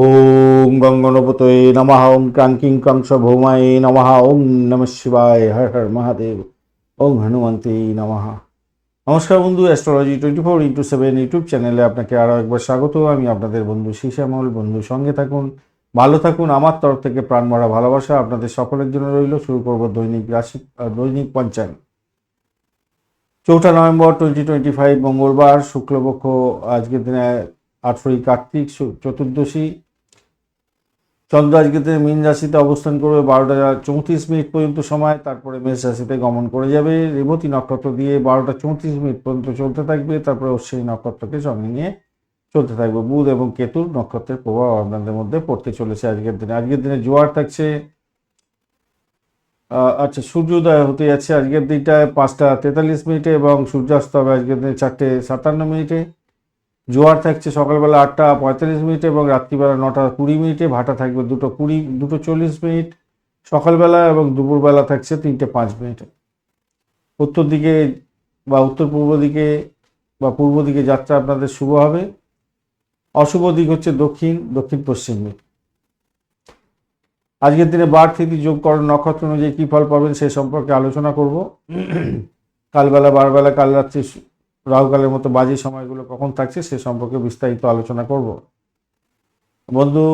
ওম গঙ্গনপতয়ে নমঃ, ওম ক্রাঙ্কিং ক্রাংশ ভৌমায় নমঃ, ওম নম শিবায়, হর হর মহাদেব, ওম হনুমন্তে নমঃ। নমস্কার বন্ধু astrology twenty four into seven YouTube চ্যানেলে আপনাকে আরও একবার স্বাগত। আমি আপনাদের বন্ধু শিশামল বন্ধু, সঙ্গে থাকুন, ভালো থাকুন। আমার তরফ থেকে প্রাণ ভরা ভালোবাসা আপনাদের সকলের জন্য রইল। শুরু করব দৈনিক রাশি দৈনিক পঞ্চাঙ্গ চৌঠা নভেম্বর টোয়েন্টি টোয়েন্টি ফাইভ মঙ্গলবার, শুক্লপক্ষ, আজকের দিনে আঠেরোই কার্তিক, চতুর্দশী। চন্দ্র আজকে মীন রাশিতে অবস্থান করবে বারোটা চৌত্রিশ মিনিট পর্যন্ত সময়, তারপরে মেষ রাশিতে গমন করে যাবে। রেবতী নক্ষত্র দিয়ে বারোটা চৌত্রিশ মিনিট পর্যন্ত চলতে থাকবে, তারপরে অশ্বিনী নক্ষত্রকে সঙ্গে নিয়ে চলতে থাকবে। বুধ এবং কেতুর নক্ষত্রের প্রভাব আপনাদের মধ্যে পড়তে চলেছে আজকের দিনে। আজকের দিনে জোয়ার থাকছে। আচ্ছা সূর্যোদয় হতে যাচ্ছে আজকের দিনটায় পাঁচটা তেতাল্লিশ মিনিটে এবং সূর্যাস্ত হবে আজকের দিনে চারটে সাতান্ন মিনিটে। জোয়ার থাকছে সকালবেলা আটটা পঁয়তাল্লিশ মিনিটে এবং রাত্রিবেলা নটা কুড়ি মিনিটে, ভাটা থাকবে দুটো কুড়ি, দুটো চল্লিশ মিনিট। সকালবেলা এবং দুপুরবেলা থাকছে তিনটে পাঁচ মিনিটে। উত্তর দিকে বা উত্তর পূর্ব দিকে বা পূর্ব দিকে যাত্রা আপনাদের শুভ হবে। অশুভ দিক হচ্ছে দক্ষিণ দক্ষিণ পশ্চিম দিক। আজকের দিনে বার থেকে যোগকরণ নক্ষত্র অনুযায়ী কী ফল পাবেন সে সম্পর্কে আলোচনা করব। কালবেলা, বারবেলা কাল রাত্রি রাহুকালের মতো বাজে সময়গুলো কখন থাকছে সে সম্পর্কে বিস্তারিত আলোচনা করব। বন্ধু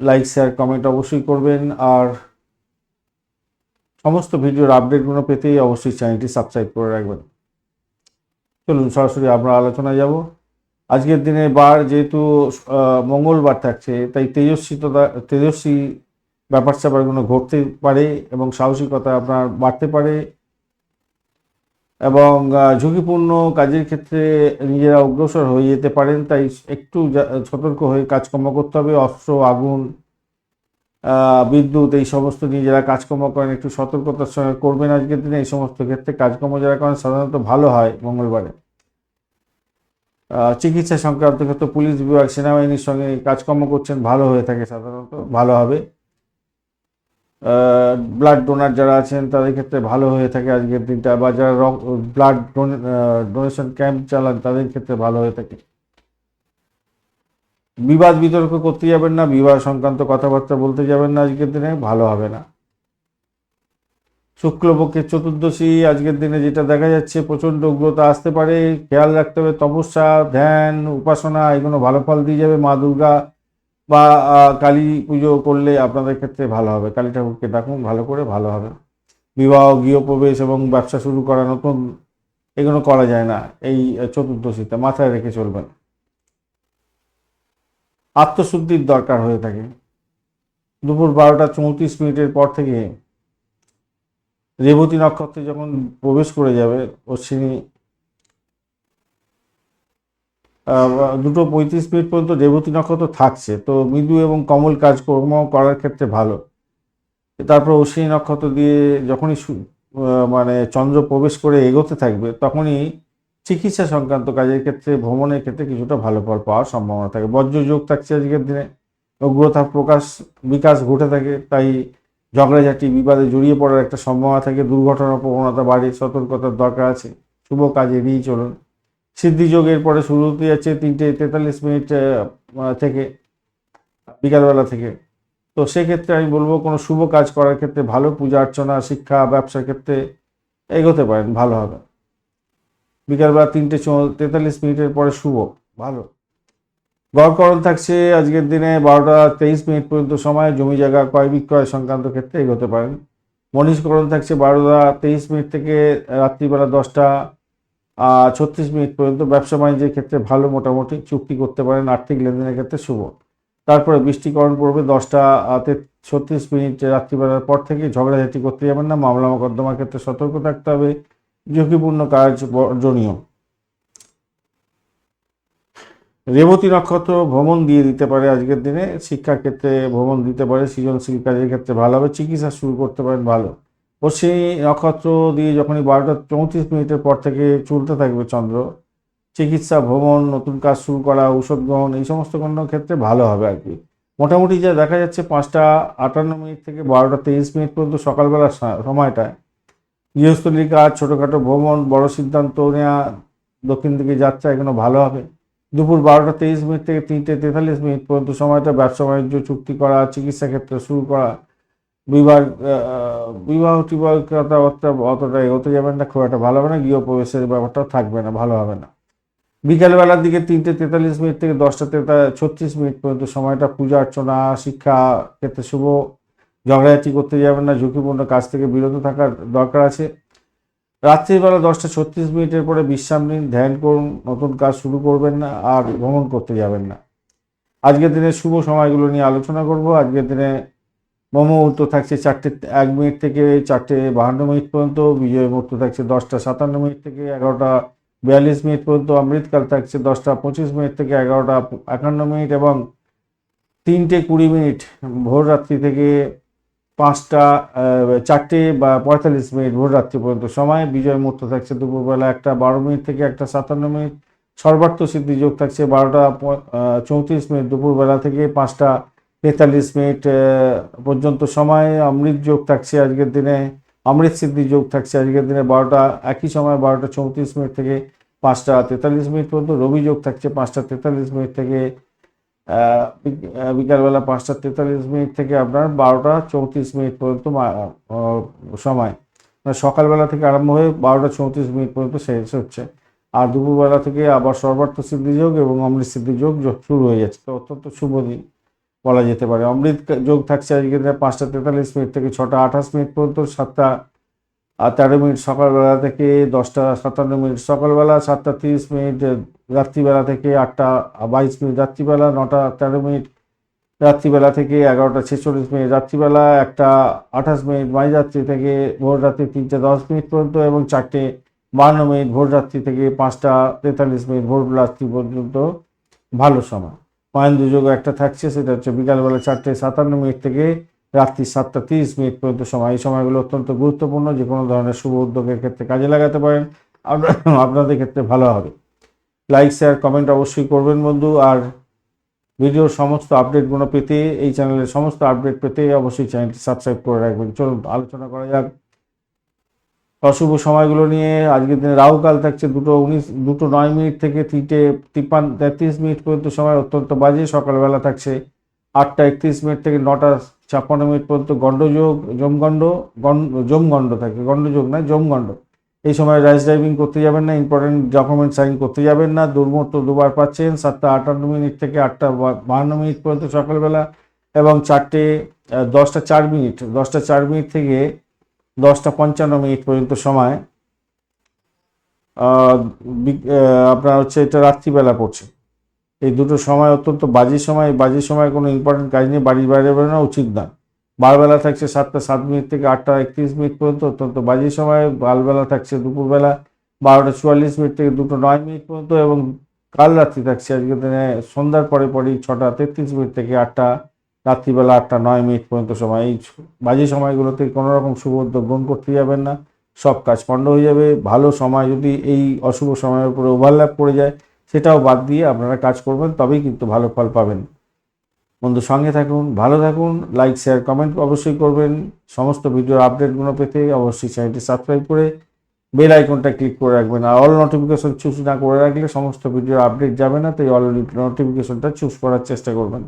লাইক শেয়ার কমেন্ট অবশ্যই করবেন আর সমস্ত ভিডিওর আপডেটগুলো পেতেই অবশ্যই চ্যানেলটি সাবস্ক্রাইব করে রাখবেন। চলুন, সরাসরি আমরা আলোচনায় যাব। আজকের দিনে বার যেহেতু মঙ্গলবার থাকছে, তাই তেজস্বিতা, তেজস্বী ব্যাপার স্যাপারগুলো ঘটতে পারে এবং সাহসিকতা আপনার বাড়তে পারে। এবং ঝুঁকিপূর্ণ কাজের ক্ষেত্রে নিজেরা অগ্রসর হয়ে যেতে পারেন, তাই একটু সতর্ক হয়ে কাজকর্ম করতে হবে। অস্ত্র, আগুন বিদ্যুৎ, এই সমস্ত নিয়ে যারা কাজকর্ম করেন, একটু সতর্কতার সঙ্গে করবেন আজকের দিনে। এই সমস্ত ক্ষেত্রে কাজকর্ম যারা করেন, সাধারণত ভালো হয় মঙ্গলবারে। চিকিৎসা সংক্রান্ত ক্ষেত্রে পুলিশ বিভাগ, সেনাবাহিনীর সঙ্গে কাজকর্ম করছেন, ভালো হয়ে থাকে সাধারণত, ভালো হবে। ব্লাড ডোনার যারা আছেন, তাদের ক্ষেত্রে ভালো হয়ে থাকে আজকের দিনটা, বা যারা ব্লাড ডোনেশন ক্যাম্প চালান, তাদের ক্ষেত্রে ভালো হয়ে থাকে। বিবাদ বিতর্ক করতে যাবেন না, বিবাহ সংক্রান্ত কথাবার্তা বলতে যাবেন না আজকের দিনে, ভালো হবে না। শুক্লপক্ষের চতুর্দশী আজকের দিনে যেটা দেখা যাচ্ছে, প্রচণ্ড উগ্রতা আসতে পারে, খেয়াল রাখতে হবে, তপস্যা, ধ্যান, উপাসনা, এগুলো ভালো ফল দিয়ে যাবে, মা দুর্গা বা কালী পুজো করলে আপনাদের ক্ষেত্রে ভালো হবে। কালী ঠাকুরকে ডাকুন, ভালো করে, ভালো হবে। বিবাহ, গৃহপ্রবেশ এবং ব্যবসা শুরু করা নতুন, এগুলো করা যায় না। এই চতুর্দশীতে মাথায় রেখে চলবেন। আত্মশুদ্ধির দরকার হয়ে থাকে। দুপুর বারোটা চৌত্রিশ মিনিটের পর থেকে রেবতী নক্ষত্রে যখন প্রবেশ করে যাবে, অশ্বিনী দুটো পঁয়ত্রিশ মিনিট পর্যন্ত রেবতী নক্ষত্র থাকছে। তো মৃদু এবং কমল কাজকর্ম করার ক্ষেত্রে ভালো। তারপর অশ্বিনী নক্ষত্র দিয়ে যখনই মানে চন্দ্র প্রবেশ করে এগোতে থাকবে, তখনই চিকিৎসা সংক্রান্ত কাজের ক্ষেত্রে, ভ্রমণের ক্ষেত্রে কিছুটা ভালো ফল পাওয়ার সম্ভাবনা থাকে। বজ্র যোগ থাকছে আজকের দিনে উগ্রতা প্রকাশ, বিকাশ ঘটে থাকে, তাই ঝগড়াঝাটি বিবাদে জড়িয়ে পড়ার একটা সম্ভাবনা থাকে। দুর্ঘটনার প্রবণতা বাড়ে, সতর্কতার দরকার আছে। শুভ কাজ এড়িয়ে চলুন। সিদ্ধিযোগের পরে শুরু হতে যাচ্ছে তিনটে তেতাল্লিশ মিনিট থেকে, বিকালবেলা থেকে। তো সেক্ষেত্রে আমি বলব কোনো শুভ কাজ করার ক্ষেত্রে ভালো পূজা অর্চনা, শিক্ষা, ব্যবসার ক্ষেত্রে এগোতে পারেন, ভালো হবে। বিকালবেলা তিনটে তেতাল্লিশ মিনিটের পরে শুভ, ভালো। গড়করণ থাকছে আজকের দিনে বারোটা তেইশ মিনিট পর্যন্ত সময়, জমি জায়গা, ক্রয় বিক্রয় সংক্রান্ত ক্ষেত্রে এগোতে পারেন। মনীষকরণ থাকছে বারোটা তেইশ মিনিট থেকে রাত্রিবেলা দশটা ছত্রিশ মিনিট পর্যন্ত ব্যবসা বাণিজ্যের ক্ষেত্রে ভালো মোটামুটি চুক্তি করতে পারেন, আর্থিক লেনদেনের ক্ষেত্রে শুভ। তারপরে বৃষ্টিকরণ পড়বে দশটা ছত্রিশ মিনিট রাত্রিবেলার পর থেকে ঝগড়াঝাটি করতে যাবেন না, মামলা মোকদ্দমার ক্ষেত্রে সতর্ক থাকতে হবে, ঝুঁকিপূর্ণ কাজ বর্জনীয়। রেবতী নক্ষত্র ভ্রমণ দিয়ে দিতে পারে আজকের দিনে, শিক্ষার ক্ষেত্রে ভ্রমণ দিতে পারে, সৃজনশীল কাজের ক্ষেত্রে ভালো হবে, চিকিৎসা শুরু করতে পারেন ভালো। পশ্চিমী নক্ষত্র দিয়ে যখনই বারোটা চৌত্রিশ মিনিটের পর থেকে চলতে থাকবে চন্দ্র, চিকিৎসা, ভ্রমণ, নতুন কাজ শুরু করা, ঔষধ গ্রহণ, এই সমস্ত কোনো ক্ষেত্রে ভালো হবে আর কি। মোটামুটি যা দেখা যাচ্ছে পাঁচটা আটান্ন মিনিট থেকে বারোটা তেইশ মিনিট পর্যন্ত সকালবেলার সা- সময়টায়। গৃহস্থলীর কাজ, ছোটোখাটো ভ্রমণ, বড় সিদ্ধান্ত নেওয়া দক্ষিণ দিকে যাত্রা এগুলো ভালো হবে। দুপুর বারোটা তেইশ মিনিট থেকে তিনটে তেতাল্লিশ মিনিট পর্যন্ত সময়টা ব্যবসা বাণিজ্য চুক্তি করা, চিকিৎসা ক্ষেত্রে শুরু করা বিবাহ বিবাহ কথাবার্তা অতটা এগোতে যাবেন না, খুব একটা ভালো হবে না, গৃহপ্রবেশের ব্যাপারটাও থাকবে না, ভালো হবে না। বিকালবেলার দিকে তিনটে তেতাল্লিশ মিনিট থেকে দশটা তেতা, ছত্রিশ মিনিট পর্যন্ত সময়টা পূজা অর্চনা, শিক্ষা ক্ষেত্রে শুভ ঝগড়াঝাটি করতে যাবেন না, ঝুঁকিপূর্ণ কাজ থেকে বিরত থাকার দরকার আছে। রাত্রিবেলা দশটা ছত্রিশ মিনিটের পরে বিশ্রাম নিন, ধ্যান করুন, নতুন কাজ শুরু করবেন না, আর ভ্রমণ করতে যাবেন না। আজকের দিনে শুভ সময়গুলো নিয়ে আলোচনা করব। আজকের দিনে মোমো মুহূর্ত থাকছে চারটে, এক মিনিট থেকে চারটে বাহান্ন মিনিট পর্যন্ত বিজয় মুহূর্ত থাকছে দশটা সাতান্ন মিনিট থেকে এগারোটা বিয়াল্লিশ মিনিট পর্যন্ত, অমৃতকাল থাকছে দশটা পঁচিশ মিনিট থেকে এগারোটা একান্ন মিনিট এবং তিনটে কুড়ি মিনিট, ভোর রাত্রি থেকে পাঁচটা চারটে বা পঁয়তাল্লিশ মিনিট ভোর রাত্রি পর্যন্ত। সময় বিজয় মুহূর্ত থাকছে দুপুরবেলা একটা বারো মিনিট থেকে একটা সাতান্ন মিনিট। সর্বার্থ সিদ্ধি যোগ থাকছে বারোটা চৌত্রিশ মিনিট দুপুরবেলা থেকে পাঁচটা তেতাল্লিশ মিনিট পর্যন্ত সময়, অমৃত যোগ থাকছে আজকের দিনে, অমৃত সিদ্ধি যোগ থাকছে আজকের দিনে বারোটা, একই সময় বারোটা চৌত্রিশ মিনিট থেকে পাঁচটা তেতাল্লিশ মিনিট পর্যন্ত, রবি যোগ থাকছে পাঁচটা তেতাল্লিশ মিনিট থেকে বিকালবেলা পাঁচটা তেতাল্লিশ মিনিট থেকে আপনার বারোটা চৌত্রিশ মিনিট পর্যন্ত সময়। মানে সকালবেলা থেকে আরম্ভ হয়ে বারোটা চৌত্রিশ মিনিট পর্যন্ত শেষ হচ্ছে। আর দুপুরবেলা থেকে আবার সর্বার্থ সিদ্ধি যোগ এবং অমৃত সিদ্ধি যোগ যোগ শুরু হয়ে যাচ্ছে। তো অত্যন্ত শুভ দিন। বলা যেতে পারে। অমৃত যোগ থাকছে আজকে পাঁচটা তেতাল্লিশ মিনিট থেকে ছটা আঠাশ মিনিট পর্যন্ত, সাতটা আর তেরো মিনিট সকালবেলা থেকে দশটা সাতান্ন মিনিট সকালবেলা, সাতটা তিরিশ মিনিট রাত্রিবেলা থেকে আটটা বাইশ মিনিট রাত্রিবেলা, নটা তেরো মিনিট রাত্রিবেলা থেকে এগারোটা ছেচল্লিশ মিনিট রাত্রিবেলা, একটা আঠাশ মিনিট মাঝরাত্রি থেকে ভোর রাত্রি তিনটে দশ মিনিট পর্যন্ত এবং চারটে বাহান্ন মিনিট ভোর রাত্রি থেকে পাঁচটা তেতাল্লিশ মিনিট ভোর রাত্রি পর্যন্ত ভালো সময়। মহেন্দ্র যোগ একটা থাকছে, সেটা হচ্ছে বিকালবেলা চারটে সাতান্ন মিনিট থেকে রাত্রি সাতটা তিরিশ মিনিট পর্যন্ত সময়। এই সময়গুলো অত্যন্ত গুরুত্বপূর্ণ, যে কোনো ধরনের শুভ উদ্যোগের ক্ষেত্রে কাজে লাগাতে পারেন। আপনাদের ক্ষেত্রে ভালো হবে। লাইক শেয়ার কমেন্ট অবশ্যই করবেন বন্ধু। আর ভিডিওর সমস্ত আপডেটগুলো পেতে, এই চ্যানেলের সমস্ত আপডেট পেতে অবশ্যই চ্যানেলটি সাবস্ক্রাইব করে রাখবেন। চলুন, আলোচনা করা যাক। অশুভ সময়গুলো নিয়ে আজকের দিনে রাহুকাল থাকছে দুটো উনিশ, দুটো নয় মিনিট থেকে তিনটে তিপ্পান্ন, তেত্রিশ মিনিট পর্যন্ত সময় অত্যন্ত বাজে। সকালবেলা থাকছে আটটা একত্রিশ মিনিট থেকে নটা ছাপ্পান্ন মিনিট পর্যন্ত গণ্ডযোগ, যমগণ্ড, গণ- যমগণ্ড থাকে, গণ্ডযোগ না যমগণ্ড। এই সময় রাইস ড্রাইভিং করতে যাবেন না ইম্পর্টেন্ট ডকুমেন্ট সাইন করতে যাবেন না, দুর্মূর্ত দুবার পাচ্ছেন, সাতটা আটান্ন মিনিট থেকে আটটা বাহান্ন মিনিট পর্যন্ত সকালবেলা এবং চারটে দশটা চার মিনিট, দশটা চার মিনিট থেকে দশটা পঞ্চান্ন মিনিট পর্যন্ত সময় আপনার হচ্ছে এটা রাত্রিবেলা পড়ছে। এই দুটো সময় অত্যন্ত বাজে সময় বাজে সময় কোনো ইম্পর্টেন্ট কাজ নিয়ে বাড়ির বাইরে বেরোনো উচিত না। বারবেলা থাকছে সাতটা সাত মিনিট থেকে আটটা একত্রিশ মিনিট পর্যন্ত অত্যন্ত বাজে সময় বালবেলা থাকছে দুপুরবেলা বারোটা চুয়াল্লিশ মিনিট থেকে দুটো নয় মিনিট পর্যন্ত এবং কাল রাত্রি থাকছে আজকের দিনে, সন্ধ্যার পরে পরেই ছটা তেত্রিশ মিনিট থেকে আটটা রাত্রিবেলা আটটা, নয় মিনিট পর্যন্ত সময়। এই বাজে সময়গুলোতে কোনো রকম শুভ গ্রহণ করতে যাবেন না। সব কাজ পণ্ড হয়ে যাবে। ভালো সময় যদি এই অশুভ সময়ের উপরে ওভারল্যাপ পড়ে যায়, সেটাও বাদ দিয়ে আপনারা কাজ করবেন, তবেই কিন্তু ভালো ফল পাবেন। বন্ধু, সঙ্গে থাকুন, ভালো থাকুন লাইক শেয়ার কমেন্ট অবশ্যই করবেন। সমস্ত ভিডিওর আপডেটগুলো পেতে অবশ্যই চ্যানেলটি সাবস্ক্রাইব করে বেল আইকনটা ক্লিক করে রাখবেন। আর অল নোটিফিকেশন চুজ না করে রাখলে সমস্ত ভিডিওর আপডেট যাবে না, তাই অল নোটিফিকেশনটা চুজ করার চেষ্টা করবেন।